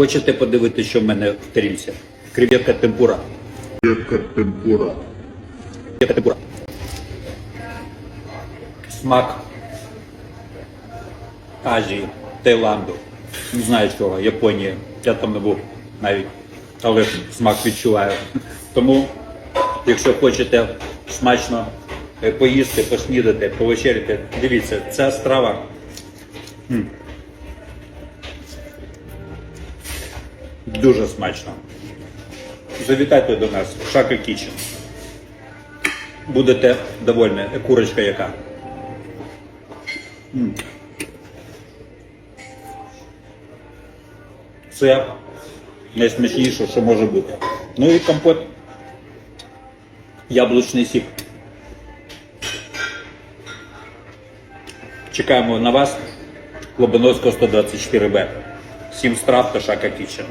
Хочете подивитися, що в мене в тарілці? Креветка темпура. Креветка темпура. Креветка темпура. Смак Азії, Таїланду. Не знаю чого, Японії. Я там не був навіть. Але смак відчуваю. Тому, якщо хочете смачно поїсти, поснідати, повечеряти, дивіться, ця страва. Дуже смачно. Завітайте до нас в Шака Кічен. Будете довольні. Курочка яка. Це найсмачніше, що може бути. Ну і компот. Яблучний сік. Чекаємо на вас. Лобановського 124Б. Сім страв та Шака Кічен.